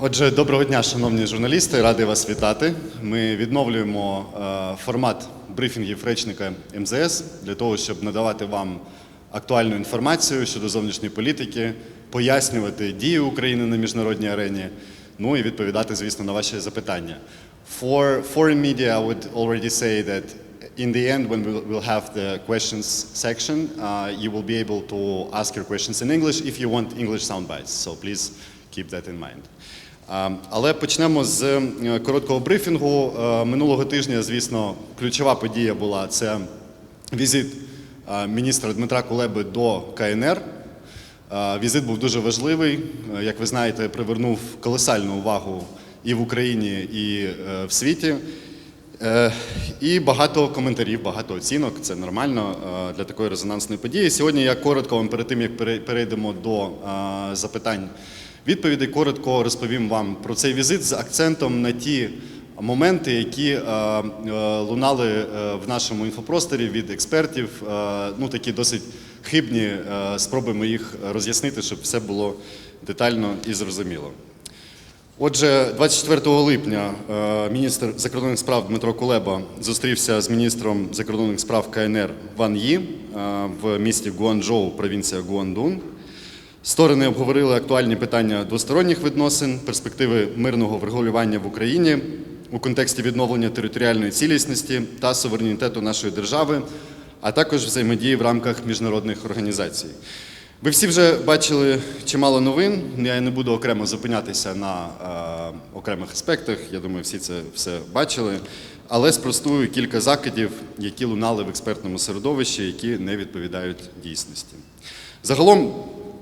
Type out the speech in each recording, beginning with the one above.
Отже, доброго дня, шановні журналісти, радий вас вітати. Ми відновлюємо е, формат брифінгів речника МЗС для того, щоб надавати вам актуальну інформацію щодо зовнішньої політики, пояснювати дії України на міжнародній арені, ну і відповідати, звісно, на ваші запитання. For foreign media, I would already say that in the end, when we'll, have the questions section, uh, you will be able to ask your questions in English if you want English sound bites. So please keep that in mind. А, Але почнемо з е, короткого брифінгу. Е, Минулого тижня, звісно, ключова подія була це візит е, міністра Дмитра Кулеби до КНР. Візит був дуже важливий. Як ви знаєте, привернув колосальну увагу і в Україні, і в світі. І багато коментарів, багато оцінок. Це нормально для такої резонансної події. Сьогодні я коротко вам перед тим, як пере- перейдемо до запитань відповідей, коротко розповім вам про цей візит з акцентом на ті моменти, які е, е, лунали е, в нашому інфопросторі від експертів. Ну такі досить хибні. е, Спробуємо їх роз'яснити, щоб все було детально і зрозуміло. Отже, 24 липня міністр закордонних справ Дмитро Кулеба зустрівся з міністром закордонних справ КНР Ван Ї в місті Гуанчжоу, провінція Гуандун. Сторони обговорили актуальні питання двосторонніх відносин, перспективи мирного врегулювання в Україні у контексті відновлення територіальної цілісності та суверенітету нашої держави, а також взаємодії в рамках міжнародних організацій. Ви всі вже бачили чимало новин. Я не буду окремо зупинятися на е, окремих аспектах. Я думаю, всі це все бачили. Але спростую кілька закидів, які лунали в експертному середовищі, які не відповідають дійсності. Загалом,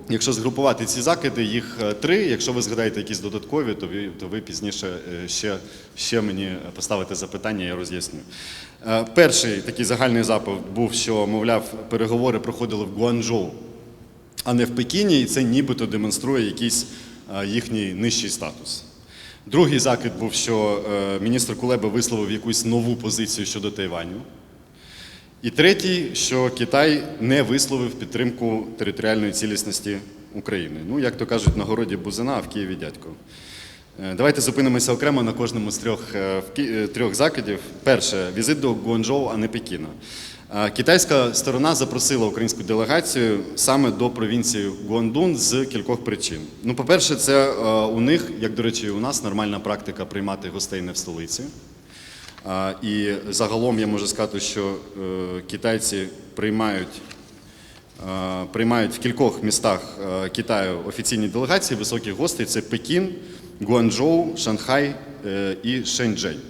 якщо згрупувати ці закиди, їх е, три. Якщо ви згадаєте якісь додаткові, то ви, то ви пізніше е, ще, ще мені поставите запитання, я роз'ясню. Е, Перший такий загальний запит був, що, мовляв, переговори проходили в Гуанчжоу а не в Пекіні, і це нібито демонструє якийсь їхній нижчий статус. Другий закид був, що міністр Кулеба висловив якусь нову позицію щодо Тайваню. І третій, що Китай не висловив підтримку територіальної цілісності України. Ну, як то кажуть, на городі Бузина, а в Києві дядько. Е, Давайте зупинимося окремо на кожному з трьох, е, е, трьох закидів. Перше, візит до Гуанчжоу, а не Пекіна. Китайська сторона запросила українську делегацію саме до провінції Гуандун з кількох причин. Ну, по-перше, це у них, як до речі, у нас нормальна практика приймати гостей не в столиці. І загалом я можу сказати, що е, китайці приймають, е, приймають в кількох містах е, Китаю офіційні делегації високих гостей. Це Пекін, Гуанчжоу, Шанхай і Шенчжень.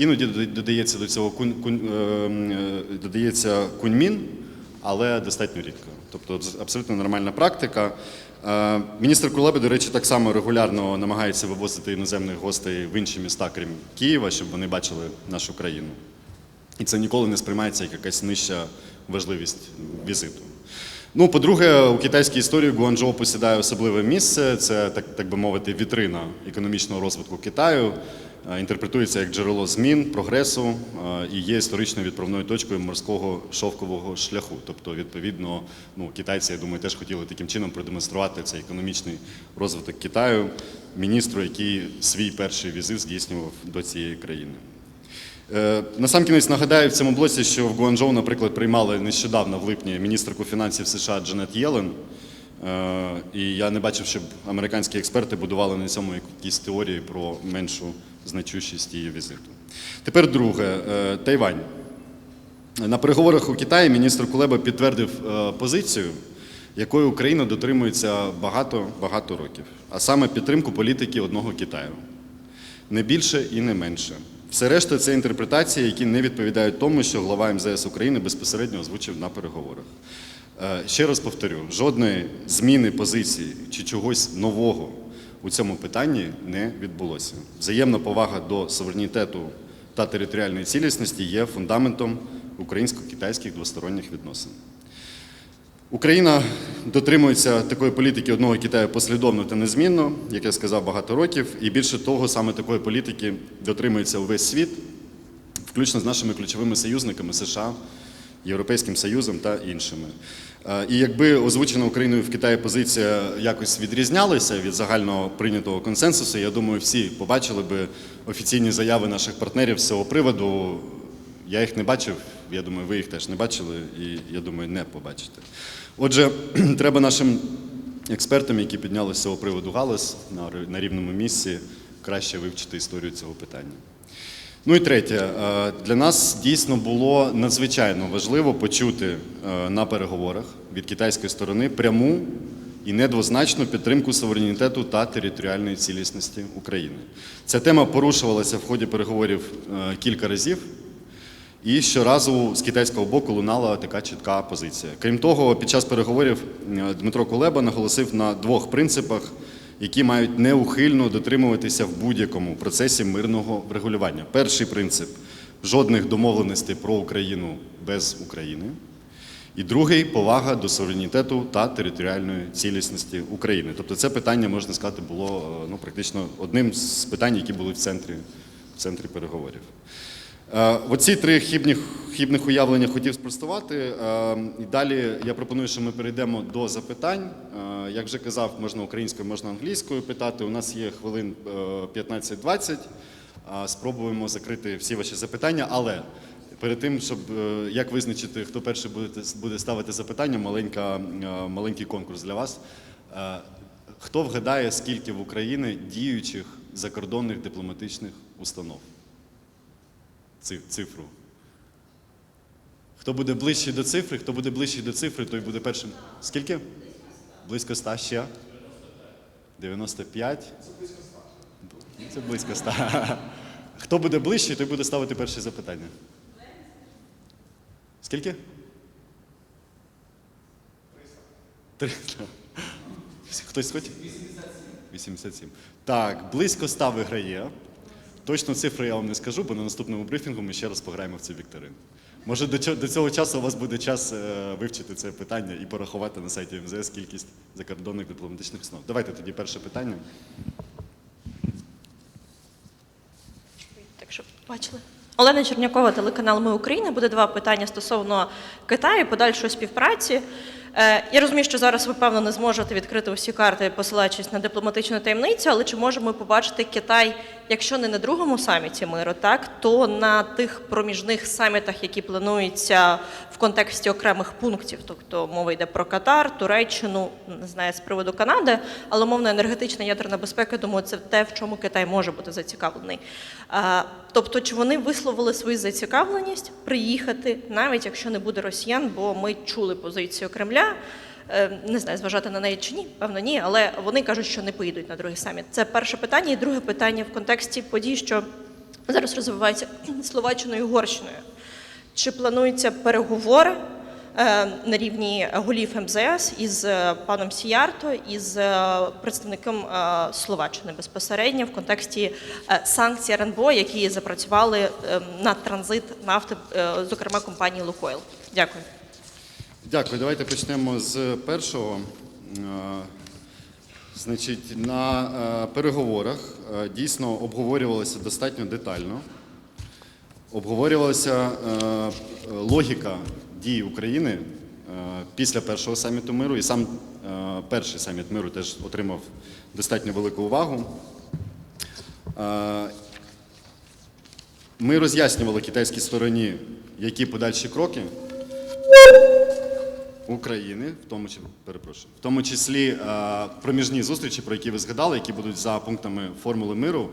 Іноді додається до цього е, е, додається куньмін, але достатньо рідко. Тобто абсолютно нормальна практика. Е, Міністр Кулеби, до речі, так само регулярно намагається вивозити іноземних гостей в інші міста, крім Києва, щоб вони бачили нашу країну. І це ніколи не сприймається як якась нижча важливість візиту. Ну, по-друге, у китайській історії Гуанчжоу посідає особливе місце. Це, так, так би мовити, вітрина економічного розвитку Китаю. Е, Інтерпретується як джерело змін, прогресу е, і є історичною відправною точкою морського шовкового шляху. Тобто, відповідно, ну, китайці, я думаю, теж хотіли таким чином продемонструвати цей економічний розвиток Китаю міністру, який свій перший візит здійснював до цієї країни. Е, Насамкінець нагадаю в цьому блоці, що в Гуанчжоу, наприклад, приймали нещодавно в липні міністерку фінансів США Джанет Єлен. І я не бачив, щоб американські експерти будували на цьому якісь теорії про меншу значущість її візиту. Тепер друге Е, Тайвань. На переговорах у Китаї міністр Кулеба підтвердив е, позицію, якої Україна дотримується багато багато років, а саме підтримку політики одного Китаю. Не більше і не менше. Все решта це інтерпретації, які не відповідають тому, що глава МЗС України безпосередньо озвучив на переговорах. Е, Ще раз повторю: жодної зміни позиції чи чогось нового у цьому питанні не відбулося. Взаємна повага до суверенітету та територіальної цілісності є фундаментом українсько-китайських двосторонніх відносин. Україна дотримується такої політики одного Китаю послідовно та незмінно, як я сказав, багато років. І більше того, саме такої політики дотримується увесь світ, включно з нашими ключовими союзниками США Європейським Союзом та іншими. Е, І якби озвучена Україною в Китаї позиція якось відрізнялася від загального прийнятого консенсусу, я думаю, всі побачили би офіційні заяви наших партнерів з цього приводу. Я їх не бачив, я думаю, ви їх теж не бачили і я думаю, не побачите. Отже, треба нашим експертам, які підняли з цього приводу галас на рівному місці, краще вивчити історію цього питання. Ну і третє, е, для нас дійсно було надзвичайно важливо почути е, на переговорах від китайської сторони пряму і недвозначну підтримку суверенітету та територіальної цілісності України. Ця тема порушувалася в ході переговорів е, кілька разів. І щоразу з китайського боку лунала така чітка позиція. Крім того, під час переговорів Дмитро Кулеба наголосив на двох принципах, які мають неухильно дотримуватися в будь-якому процесі мирного врегулювання. Перший принцип жодних домовленостей про Україну без України. І другий повага до суверенітету та територіальної цілісності України. Тобто це питання, можна сказати, було е, ну, практично одним з питань, які були в центрі, в центрі переговорів. Е, Оці три хібних, хібних уявлення хотів спростувати. Е, І далі я пропоную, що ми перейдемо до запитань. Е, Як вже казав, можна українською, можна англійською питати. У нас є хвилин е, 15-20. Е, Спробуємо закрити всі ваші запитання, але перед тим, щоб як визначити, хто перший буде, ставити запитання, маленька, маленький конкурс для вас. Хто вгадає, скільки в Україні діючих закордонних дипломатичних установ? Ци- цифру. Хто буде ближчий до цифри, хто буде ближчий до цифри, той буде першим. Скільки? Близько 100 ще? 95? Це близько 100. Хто буде ближчий, той буде ставити перше запитання. Скільки? 300. Хтось хоче? 87. Так, близько 100 виграє. Точну цифру я вам не скажу, бо на наступному брифінгу ми ще раз пограємо в цю вікторину. Може, до цього, часу у вас буде час е, вивчити це питання і порахувати на сайті МЗС кількість закордонних дипломатичних установ. Давайте тоді перше питання. Так що бачили. Олена Чернякова, телеканал Ми Україна. Буде два питання стосовно Китаю, подальшої співпраці. Е, я розумію, що зараз ви певно не зможете відкрити усі карти, посилаючись на дипломатичну таємницю, але чи можемо ми побачити Китай, якщо не на другому саміті миру, так то на тих проміжних самітах, які плануються в контексті окремих пунктів, тобто мова йде про Катар, Туреччину, не знаю з приводу Канади, але мовна енергетична ядерна безпека, думаю, це те, в чому Китай може бути зацікавлений. Тобто, чи вони висловили свою зацікавленість приїхати, навіть якщо не буде росіян, бо ми чули позицію Кремля. Е, Не знаю, зважати на неї чи ні, певно, ні, але вони кажуть, що не поїдуть на другий саміт. Це перше питання. І друге питання в контексті подій, що зараз розвиваються Словаччиною і Угорщиною. Чи плануються переговори е, на рівні голів МЗС із е, паном Сіярто із представником Словаччини безпосередньо в контексті санкцій РНБО, які запрацювали на транзит нафти, зокрема компанії Лукойл? Дякую. Дякую. Давайте почнемо з першого. Е, Значить, на е, переговорах е, дійсно обговорювалося достатньо детально. Обговорювалася логіка дій України після першого саміту миру, і сам перший саміт миру теж отримав достатньо велику увагу. Ми роз'яснювали китайській стороні, які подальші кроки України, в тому числі, перепрошую, в тому числі е, проміжні зустрічі, про які ви згадали, які будуть за пунктами формули миру.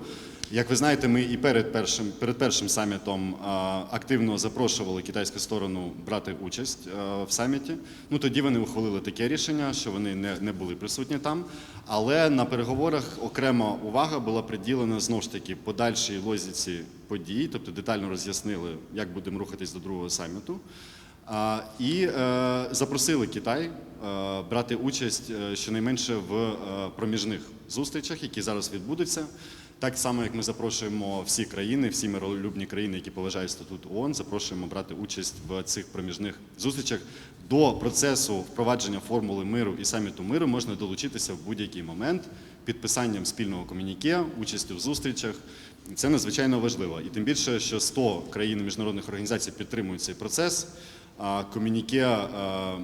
Як ви знаєте, ми і перед першим, перед першим самітом е, активно запрошували китайську сторону брати участь е, в саміті. Ну тоді вони ухвалили таке рішення, що вони не, не були присутні там. Але на переговорах окрема увага була приділена знову ж таки подальшій лозіці подій, тобто детально роз'яснили, як будемо рухатись до другого саміту. І е, запросили Китай е, брати участь е, щонайменше в проміжних зустрічах, які зараз відбудуться. Так само, як ми запрошуємо всі країни, всі миролюбні країни, які поважають статут ООН, запрошуємо брати участь в цих проміжних зустрічах. До процесу впровадження формули миру і саміту миру можна долучитися в будь-який момент підписанням спільного комюніке, участю в зустрічах. Це надзвичайно важливо. І тим більше, що 100 країн міжнародних організацій підтримують цей процес. Комюніке е,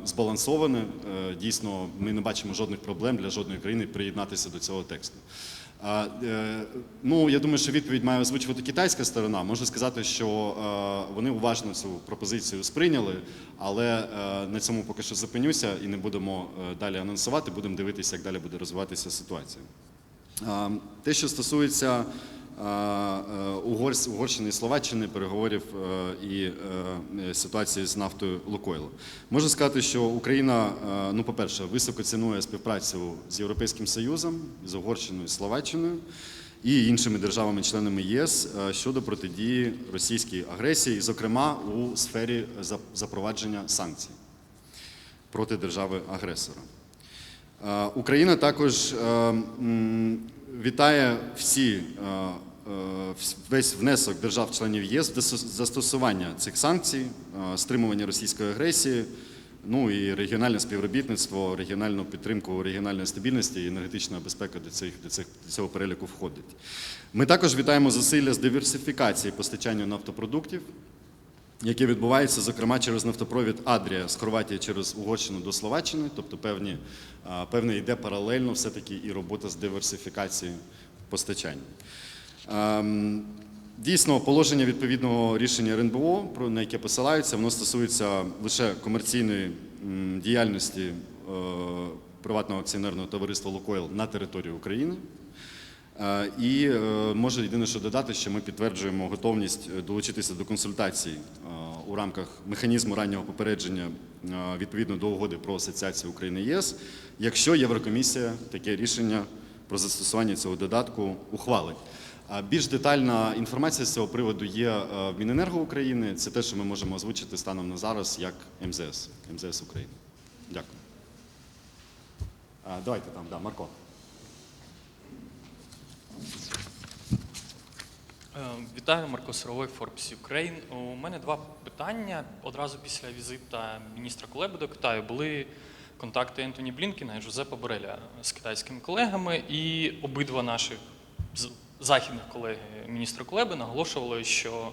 збалансоване. Е, Дійсно, ми не бачимо жодних проблем для жодної країни приєднатися до цього тексту. Е, Ну, я думаю, що відповідь має озвучувати китайська сторона. Можу сказати, що вони уважно цю пропозицію сприйняли, але на цьому поки що зупинюся і не будемо далі анонсувати. Будемо дивитися, як далі буде розвиватися ситуація. Те, що стосується Угорщини і Словаччини, переговорів е, і е, е, ситуації з нафтою Лукойл. Можу сказати, що Україна, е, ну, по-перше, високо цінує співпрацю з Європейським Союзом, з Угорщиною, Словаччиною і іншими державами-членами єС е, щодо протидії російській агресії, зокрема у сфері за- запровадження санкцій проти держави-агресора. Е, Україна також е, вітає всі, е, е, вс- весь внесок держав-членів ЄС в застосування цих санкцій, е, стримування російської агресії, ну і регіональне співробітництво, регіональну підтримку регіональної стабільності і енергетична безпека до, цих, до, цих, до цього переліку входить. Ми також вітаємо зусилля з диверсифікації постачання нафтопродуктів яке відбувається, зокрема, через нафтопровід Адрія з Хорватії через Угорщину до Словаччини, тобто певні, певне йде паралельно все-таки і робота з диверсифікації постачання. Ем, Дійсно, положення відповідного рішення РНБО, на яке посилаються, воно стосується лише комерційної діяльності е, приватного акціонерного товариства Лукойл на території України. Е, І е, можу єдине, що додати, що ми підтверджуємо готовність долучитися до консультацій у рамках механізму раннього попередження відповідно до угоди про асоціацію України ЄС, якщо Єврокомісія таке рішення про застосування цього додатку ухвалить. Більш детальна інформація з цього приводу є е, в Міненерго України. Це те, що ми можемо озвучити станом на зараз як МЗС, МЗС України. Дякую. Давайте там, да, Марко. Е, Вітаю, Марко Сировой, Forbes Ukraine. У мене два питання. Одразу після візита міністра Кулеби до Китаю були контакти Ентоні Блінкіна і Жозепа Бореля з китайськими колегами, і обидва наших з- західних колеги міністра Кулеби наголошували, що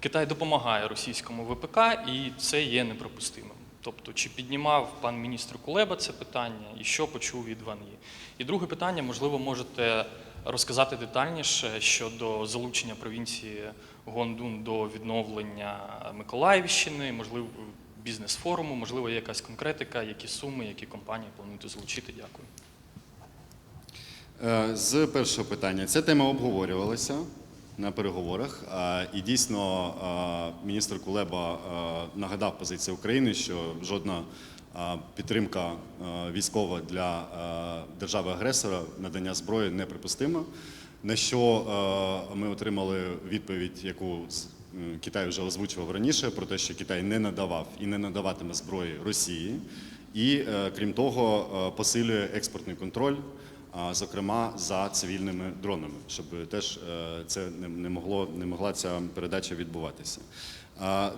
Китай допомагає російському ВПК, і це є неприпустимим. Тобто, чи піднімав пан міністр Кулеба це питання, і що почув від Ван Є? І друге питання, можливо, можете розказати детальніше щодо залучення провінції Гондун до відновлення Миколаївщини, можливо, бізнес-форуму, можливо, якась конкретика, які суми, які компанії плануєте залучити. Дякую. Е, З першого питання. Ця тема обговорювалася на переговорах. І дійсно міністр Кулеба нагадав позицію України, що жодна підтримка військова для держави-агресора надання зброї неприпустима. На що ми отримали відповідь, яку Китай вже озвучував раніше, про те, що Китай не надавав і не надаватиме зброї Росії. І е, крім того, е, посилює експортний контроль зокрема за цивільними дронами, щоб теж е, це не- могло не могла ця передача відбуватися.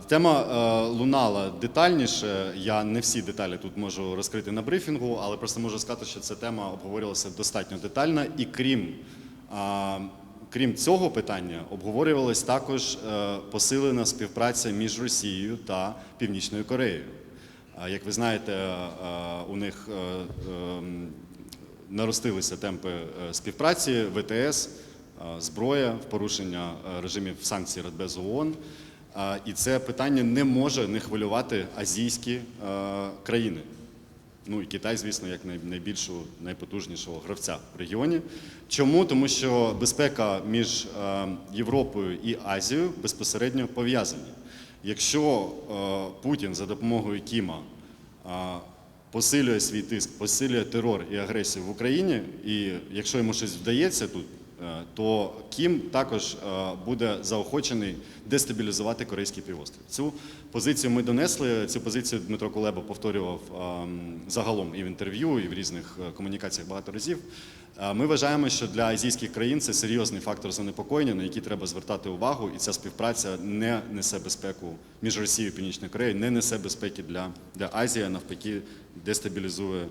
Тема е, лунала детальніше. Я не всі деталі тут можу розкрити на брифінгу, але просто можу сказати, що ця тема обговорювалася достатньо детально, і крім Крім цього питання, обговорювалась також е, посилена співпраця між Росією та Північною Кореєю. Як ви знаєте, у них ем, наростилися темпи е, співпраці, ВТС, е, зброя в порушення е, режимів санкцій Радбезу ООН. І це питання не може не хвилювати азійські країни. Ну і Китай, звісно, як найбільшого, найпотужнішого гравця в регіоні. Чому? Тому що безпека між Європою і Азією безпосередньо пов'язані. Якщо Путін за допомогою Кіма посилює свій тиск, посилює терор і агресію в Україні, і якщо йому щось вдається тут, то Кім також е, буде заохочений дестабілізувати Корейський півострів. Цю позицію ми донесли. Цю позицію Дмитро Кулеба повторював ем, загалом і в інтерв'ю, і в різних е, комунікаціях багато разів. Е, Ми вважаємо, що для азійських країн це серйозний фактор занепокоєння, на який треба звертати увагу, і ця співпраця не несе безпеку між Росією і Північною Кореєю, не несе безпеки для, для Азії, а навпаки, дестабілізує е,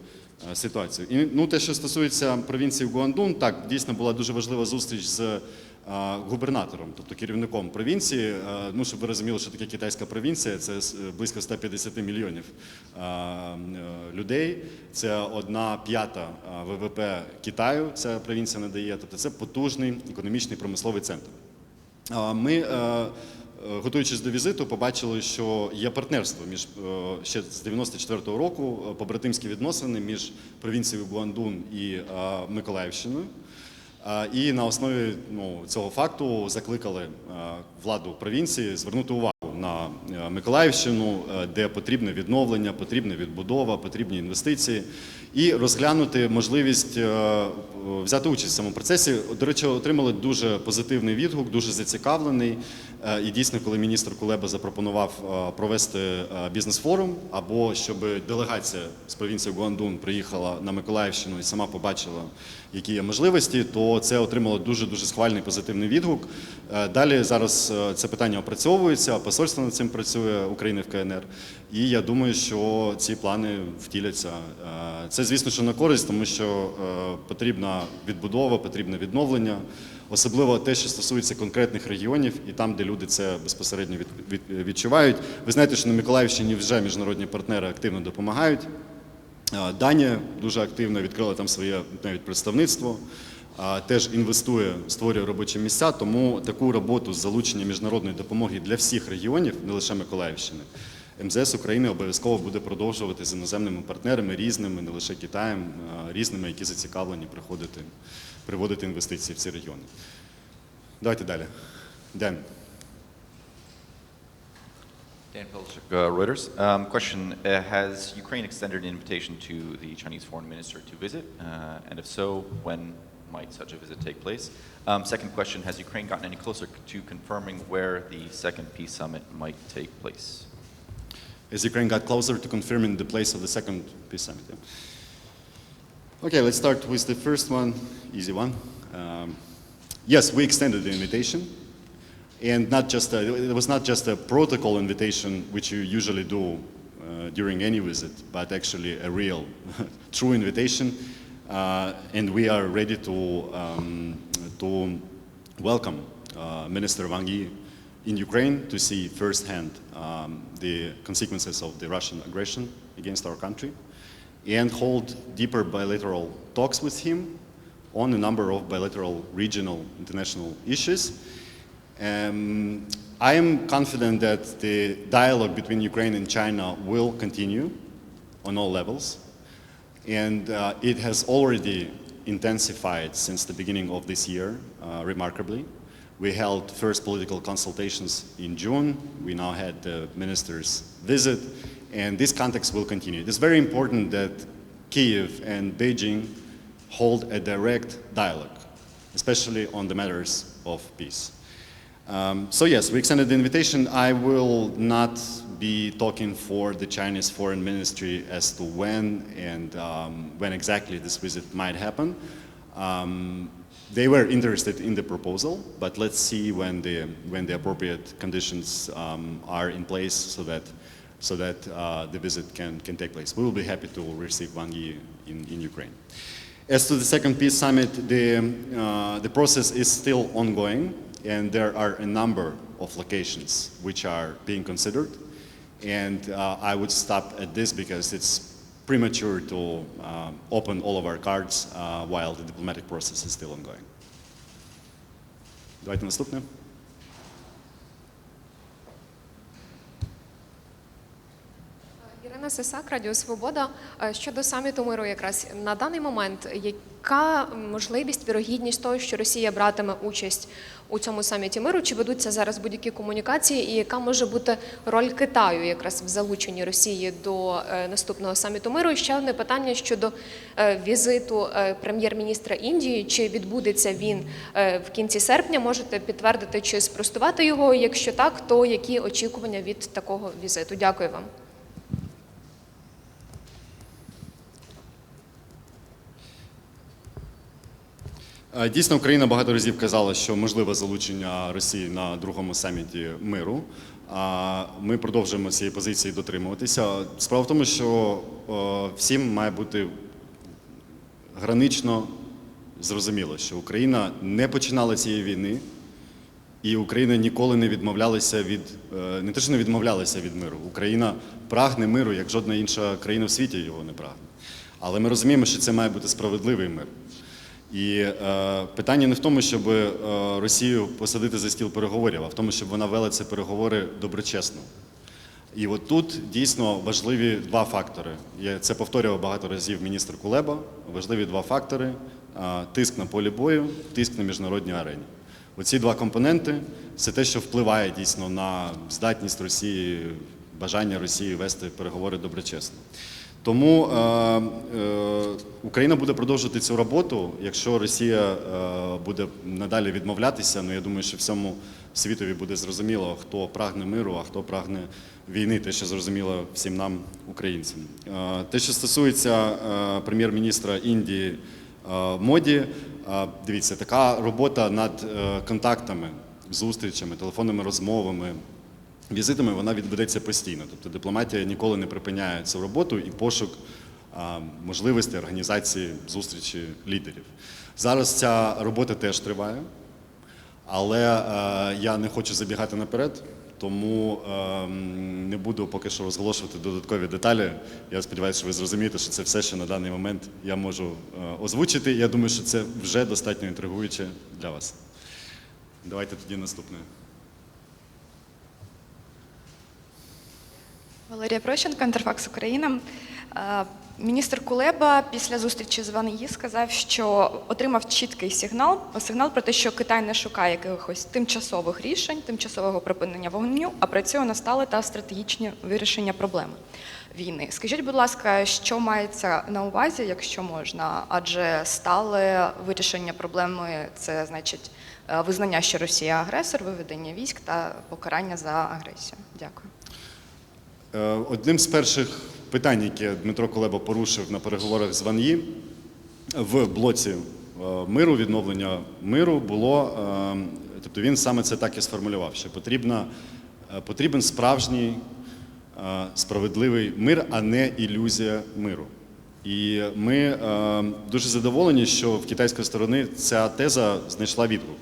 ситуацію. І ну, те, що стосується провінції Гуандун, так дійсно була дуже важлива зустріч з губернатором, тобто керівником провінції. Е, Ну, щоб ви розуміли, що таке китайська провінція, це близько 150 мільйонів е, е, людей. Це одна п'ята е, ВВП Китаю. Ця провінція надає. Тобто це потужний економічний промисловий центр. Ми, е, е, готуючись до візиту, побачили, що є партнерство між е, ще з 94-го року е, побратимські відносини між провінцією Гуандун і е, Миколаївщиною. Е, І на основі ну, цього факту закликали е, владу провінції звернути увагу на е, Миколаївщину, е, де потрібне відновлення, потрібна відбудова, потрібні інвестиції, і розглянути можливість е, взяти участь в цьому процесі. До речі, отримали дуже позитивний відгук, дуже зацікавлений. Е, І дійсно, коли міністр Кулеба запропонував е, провести е, бізнес-форум, або щоб делегація з провінції Гуандун приїхала на Миколаївщину і сама побачила, які є можливості, то це отримало дуже дуже схвальний позитивний відгук. Е, Далі зараз е, це питання опрацьовується, посольство над цим працює України в КНР. І я думаю, що ці плани втіляться. Е, Це, звісно, що на користь, тому що е, потрібна відбудова, потрібне відновлення, особливо те, що стосується конкретних регіонів і там, де люди це безпосередньо від, від- відчувають. Ви знаєте, що на Миколаївщині вже міжнародні партнери активно допомагають. Е, Данія дуже активно відкрила там своє навіть представництво, теж інвестує, створює робочі місця. Тому таку роботу з залучення міжнародної допомоги для всіх регіонів, не лише Миколаївщини, МЗС України обов'язково буде продовжувати з іноземними партнерами різними, не лише Китаєм, різними, які зацікавлені приходити, приводити інвестиції в ці регіони. Давайте далі. Ден. Dan Pilchuk, uh, Reuters. Um, Question, uh, has Ukraine extended an invitation to the Chinese foreign minister to visit? Uh, And if so, when might such a visit take place? Um, Second question, has Ukraine gotten any closer to confirming where the second peace summit might take place? Has Ukraine got closer to confirming the place of the second peace summit. yeah. Okay, let's start with the first one, easy one. Um, yes, we extended the invitation, and not just a, it was not just a protocol invitation, which you usually do uh, during any visit, but actually a real, true invitation, and we are ready to um, to welcome uh, Minister Wang Yi in Ukraine to see firsthand um, the consequences of the Russian aggression against our country and hold deeper bilateral talks with him on a number of bilateral, regional, international issues. Um, I am confident that the dialogue between Ukraine and China will continue on all levels, and uh, it has already intensified since the beginning of this year uh, remarkably. We held first political consultations in June. We now had the minister's visit, and this context will continue. It is very important that Kiev and Beijing hold a direct dialogue, especially on the matters of peace. Um, so yes, we extended the invitation. I will not be talking for the Chinese Foreign Ministry as to when and um, when exactly this visit might happen. Um, they were interested in the proposal, but let's see when the when the appropriate conditions um, are in place so that so that uh, the visit can can take place. We will be happy to receive Wang Yi in, in Ukraine. As to the second peace summit, the, uh, the process is still ongoing, and there are a number of locations which are being considered. And uh, I would stop at this because it's premature to uh, open all of our cards uh, while the diplomatic process is still ongoing. Давайте наступне. Ірина Сисак, Радіо Свобода. Е, Щодо саміту миру, якраз на даний момент, яка можливість, вірогідність того, що Росія братиме участь у цьому саміті миру? Чи ведуться зараз будь-які комунікації, і яка може бути роль Китаю якраз в залученні Росії до е, наступного саміту миру? І ще одне питання щодо е, візиту прем'єр-міністра Індії. Чи відбудеться він в кінці серпня? Можете підтвердити чи спростувати його? Якщо так, то які очікування від такого візиту? Дякую вам. Дійсно, Україна багато разів казала, що можливе залучення Росії на другому саміті миру. А Ми продовжуємо цієї позиції дотримуватися. Справа в тому, що е, всім має бути гранично зрозуміло, що Україна не починала цієї війни І Україна ніколи не відмовлялася від е, не те, що не відмовлялася від миру. Україна прагне миру, як жодна інша країна в світі його не прагне. Але ми розуміємо, що це має бути справедливий мир. І е, питання не в тому, щоб е, Росію посадити за стіл переговорів, а в тому, щоб вона вела ці переговори доброчесно. І от тут дійсно важливі два фактори. Я це повторював багато разів міністр Кулеба. Важливі два фактори: а, тиск на полі бою, тиск на міжнародній арені. Оці два компоненти це те, що впливає дійсно на здатність Росії, бажання Росії вести переговори доброчесно. Тому е, е, Україна буде продовжувати цю роботу. Якщо Росія е, буде надалі відмовлятися, ну я думаю, що всьому світові буде зрозуміло, хто прагне миру, а хто прагне війни, те, що зрозуміло всім нам, українцям. Те, що стосується прем'єр-міністра Індії Моді, дивіться, така робота над контактами, зустрічами, телефонними розмовами. Візитами вона відбудеться постійно. Тобто дипломатія ніколи не припиняє цю роботу і пошук можливостей організації зустрічі лідерів. Зараз ця робота теж триває, але е, я не хочу забігати наперед, тому е, не буду поки що розголошувати додаткові деталі. Я сподіваюся, що ви зрозумієте, що це все, що на даний момент я можу е, озвучити. Я думаю, що це вже достатньо інтригуюче для вас. Давайте тоді наступне. Валерія Прощенко, Інтерфакс Україна. Е, Міністр Кулеба після зустрічі з Ван Ї сказав, що отримав чіткий сигнал, сигнал про те, що Китай не шукає якихось тимчасових рішень, тимчасового припинення вогню, а працює на стале та стратегічні вирішення проблеми війни. Скажіть, будь ласка, що мається на увазі, якщо можна? Адже стале вирішення проблеми це значить е, визнання, що Росія агресор, виведення військ та покарання за агресію. Дякую. Е, Одним з перших питань, яке Дмитро Колеба порушив на переговорах з Ван Ї в блоці е, миру, відновлення миру, було, е, тобто він саме це так і сформулював, що потрібна, потрібен справжній справедливий мир, а не ілюзія миру. І ми дуже задоволені, що в китайської сторони ця теза знайшла відгук.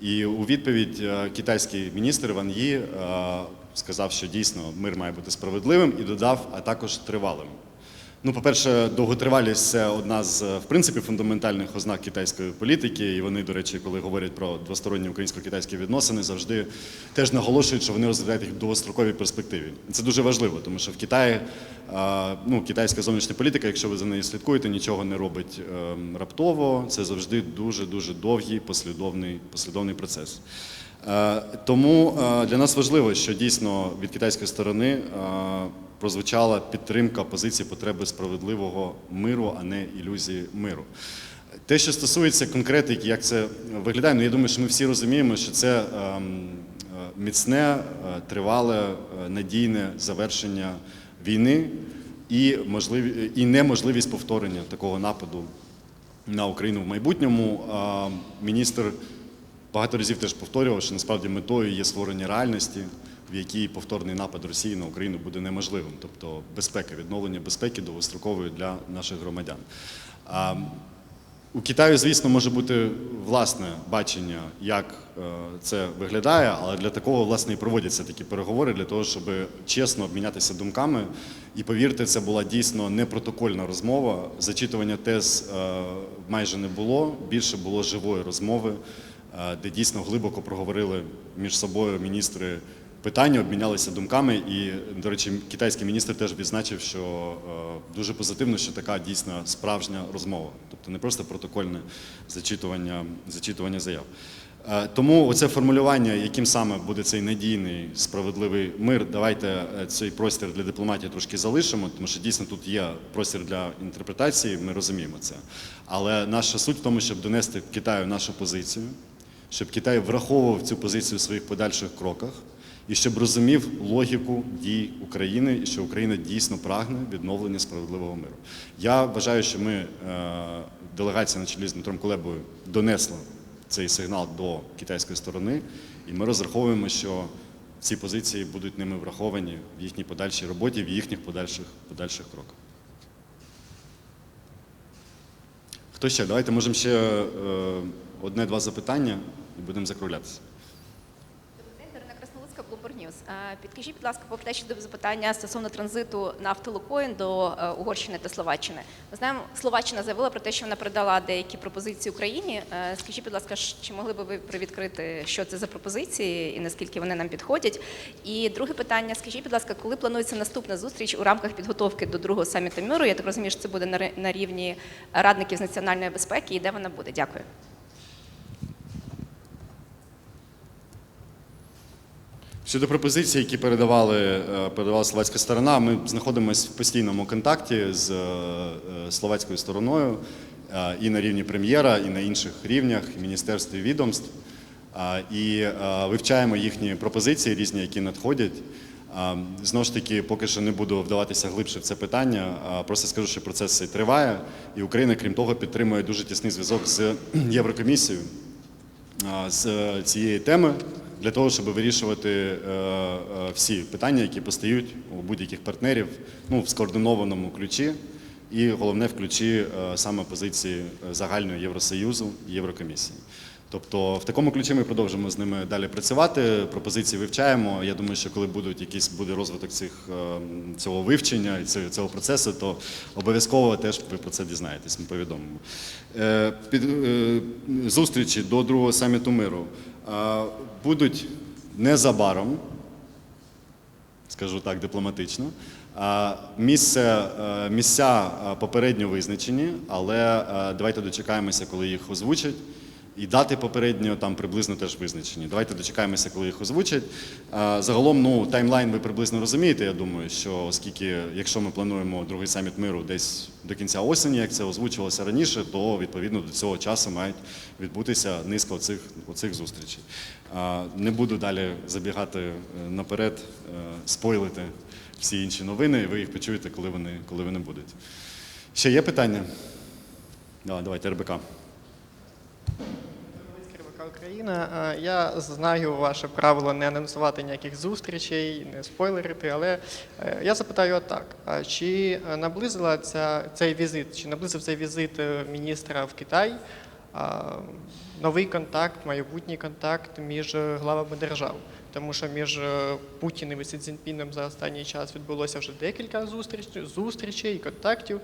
І у відповідь китайський міністр Ван Ї сказав, що дійсно мир має бути справедливим і додав, а також тривалим. Ну, по-перше, довготривалість це одна з в принципі фундаментальних ознак китайської політики. І вони, до речі, коли говорять про двосторонні українсько-китайські відносини, завжди теж наголошують, що вони розглядають їх в довгостроковій перспективі. Це дуже важливо, тому що в Китаї ну, китайська зовнішня політика, якщо ви за нею слідкуєте, нічого не робить е, раптово. Це завжди дуже дуже довгий послідовний, послідовний процес. Е, Тому е, для нас важливо, що дійсно від китайської сторони е, прозвучала підтримка позиції потреби справедливого миру, а не ілюзії миру. Те, що стосується конкретики, як це виглядає, ну я думаю, що ми всі розуміємо, що це ем, міцне, тривале, надійне завершення війни і, можливі, і неможливість повторення такого нападу на Україну в майбутньому. Міністр багато разів теж повторював, що насправді метою є створення реальності, в якій повторний напад Росії на Україну буде неможливим, тобто безпека, відновлення безпеки довгострокової для наших громадян. У Китаю, звісно, може бути власне бачення, як е, це виглядає, але для такого власне і проводяться такі переговори для того, щоб чесно обмінятися думками. І повірте, це була дійсно не протокольна розмова. Зачитування тез е, майже не було. Більше було живої розмови, де дійсно глибоко проговорили між собою міністри питання, обмінялися думками. І, до речі, китайський міністр теж відзначив, що е, дуже позитивно, що така дійсна справжня розмова, тобто не просто протокольне зачитування, зачитування заяв. Е, Тому оце формулювання, яким саме буде цей надійний справедливий мир, давайте е, цей простір для дипломатії трошки залишимо, тому що дійсно тут є простір для інтерпретації, ми розуміємо це. Але наша суть в тому, щоб донести Китаю нашу позицію, щоб Китай враховував цю позицію в своїх подальших кроках і щоб розумів логіку дій України, і що Україна дійсно прагне відновлення справедливого миру. Я вважаю, що ми, е, делегація на чолі з Дмитром Кулебою, донесла цей сигнал до китайської сторони, і ми розраховуємо, що ці позиції будуть ними враховані в їхній подальшій роботі, в їхніх подальших, подальших кроках. Хто ще? Давайте можемо ще е, одне-два запитання і будемо закруглятися. Укрньюз. Е, Підкажіть, будь ласка, поки те щодо запитання стосовно транзиту нафти Лукоін до е, Угорщини та Словаччини. Ми знаємо, Словаччина заявила про те, що вона передала деякі пропозиції Україні. Е, Скажіть, будь ласка, чи могли б ви привідкрити, що це за пропозиції і наскільки вони нам підходять? І друге питання: скажіть, будь ласка, коли планується наступна зустріч у рамках підготовки до другого саміту миру? Я так розумію, що це буде на рівні радників з національної безпеки, і де вона буде? Дякую. Щодо пропозицій, які передавали, е, передавала словацька сторона, ми знаходимося в постійному контакті з е, словацькою стороною е, і на рівні прем'єра, і на інших рівнях, і міністерств і відомств. І вивчаємо їхні пропозиції різні, які надходять. Знову ж таки, поки що не буду вдаватися глибше в це питання. Просто скажу, що процес цей триває, і Україна, крім того, підтримує дуже тісний зв'язок з Єврокомісією з цієї теми для того, щоб вирішувати е, е, всі питання, які постають у будь-яких партнерів ну, в скоординованому ключі, і головне в ключі е, саме позиції загальної Євросоюзу і Єврокомісії. Тобто в такому ключі ми продовжимо з ними далі працювати. Пропозиції вивчаємо. Я думаю, що коли будуть якийсь буде розвиток цих цього вивчення і цього, процесу, то обов'язково теж ви про це дізнаєтесь. Ми повідомимо. Під зустрічі до другого саміту миру будуть незабаром скажу так дипломатично. Місце, е, місця е, попередньо визначені, але е, давайте дочекаємося, коли їх озвучать. І дати попередньо там приблизно теж визначені. Давайте дочекаємося, коли їх озвучать. Загалом, ну таймлайн ви приблизно розумієте. Я думаю, що оскільки, якщо ми плануємо другий саміт миру десь до кінця осені, як це озвучувалося раніше, то відповідно до цього часу мають відбутися низка оцих, оцих зустрічей. Не буду далі забігати е, наперед, е, спойлити всі інші новини, ви їх почуєте, коли вони, коли вони будуть. Ще є питання? Да, давайте РБК. Кривика Україна. Е, Я знаю ваше правило не анонсувати ніяких зустрічей, не спойлерити, але е, я запитаю отак: чи наблизила ця, цей візит, чи наблизив цей візит е, міністра в Китай новий контакт, майбутній контакт між главами держав? Тому що між Путіним і Сі Цзіньпіном за останній час відбулося вже декілька зустріч, зустрічей і контактів.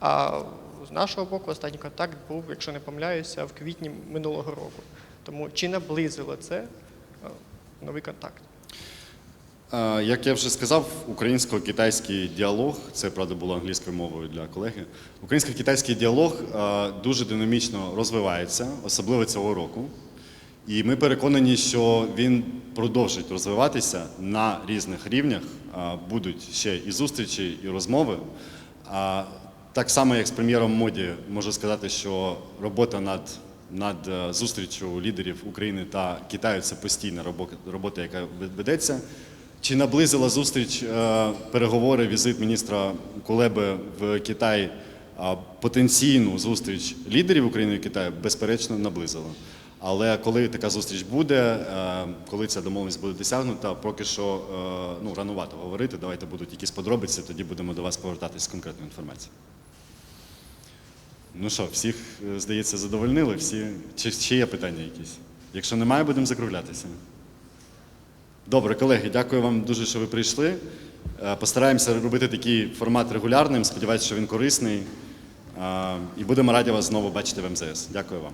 А з нашого боку останній контакт був, якщо не помиляюся, в квітні минулого року. Тому чи наблизило це е, новий контакт? Е, Як я вже сказав, українсько-китайський діалог, це правда було англійською мовою для колеги. Українсько-китайський діалог е, дуже динамічно розвивається, особливо цього року. І ми переконані, що він продовжить розвиватися на різних рівнях. Будуть ще і зустрічі, і розмови. Так само, як з прем'єром Моді, можу сказати, що робота над, над е, зустрічю лідерів України та Китаю це постійна робота, яка ведеться. Чи наблизила зустріч е, переговори, візит міністра Кулеби в Китай потенційну зустріч лідерів України і Китаю? Безперечно, наблизила. Але коли така зустріч буде, е, коли ця домовленість буде досягнута, поки що ну, ранувато говорити. Давайте будуть якісь подробиці, тоді будемо до вас повертатись з конкретною інформацією. Ну що, всіх, е, здається, задовольнили? Всі... Чи, чи є питання якісь? Якщо немає, будемо закруглятися. Добре, колеги, дякую вам дуже, що ви прийшли. Е, Постараємося робити такий формат регулярним. Сподіваюся, що він корисний. Е, І будемо раді вас знову бачити в МЗС. Дякую вам.